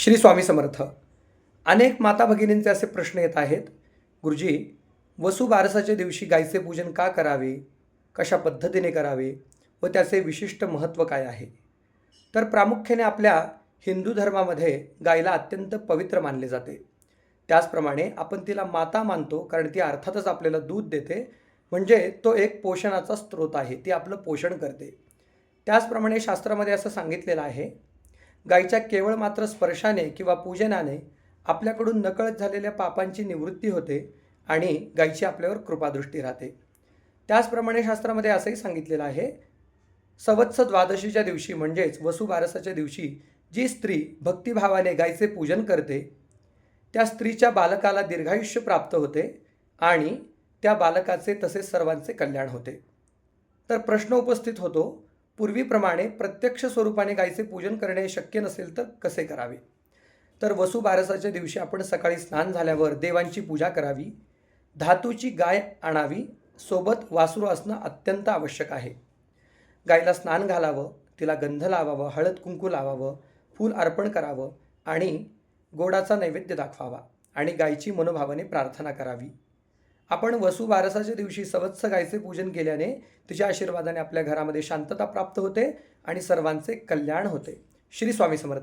श्री स्वामी समर्थ. अनेक माता भगिनींचे असे प्रश्न येत आहेत. गुरुजी वसू बारसाच्या दिवशी गायीचे पूजन का करावे? कशा पद्धतीने करावे? व त्याचे विशिष्ट महत्त्व काय आहे? तर प्रामुख्याने आपल्या हिंदू धर्मामध्ये गायीला अत्यंत पवित्र मानले जाते. त्याचप्रमाणे आपण तिला माता मानतो कारण ती अर्थातच आपल्याला दूध देते. म्हणजे तो एक पोषणाचा स्रोत आहे. ती आपलं पोषण करते. त्याचप्रमाणे शास्त्रामध्ये असं सांगितलेलं आहे गायीच्या केवळ मात्र स्पर्शाने किंवा पूजनाने आपल्याकडून नकळत झालेल्या पापांची निवृत्ती होते आणि गायीची आपल्यावर कृपादृष्टी राहते. त्याचप्रमाणे शास्त्रामध्ये असंही सांगितलेलं आहे सवत्स द्वादशीच्या दिवशी म्हणजेच वसुबारसाच्या दिवशी जी स्त्री भक्तिभावाने गायीचे पूजन करते त्या स्त्रीच्या बालकाला दीर्घायुष्य प्राप्त होते आणि त्या बालकाचे तसेच सर्वांचे कल्याण होते. तर प्रश्न उपस्थित होतो पूर्वीप्रमाणे प्रत्यक्ष स्वरूपाने गायीचे पूजन करणे शक्य नसेल तर कसे करावे? तर वसुबारसाच्या दिवशी आपण सकाळी स्नान झाल्यावर देवांची पूजा करावी. धातूची गाय आणावी. सोबत वासरू असणं अत्यंत आवश्यक आहे. गायीला स्नान घालावं तिला गंध लावावं हळद कुंकू लावावं फूल अर्पण करावं आणि गोडाचा नैवेद्य दाखवावा आणि गायीची मनोभावाने प्रार्थना करावी. आपण वसुबारसाच्या दिवशी सवत्स गायचे पूजन केल्याने तिच्या आशीर्वादाने आपल्या घरामध्ये शांतता प्राप्त होते आणि सर्वांचे कल्याण होते. श्री स्वामी समर्थ.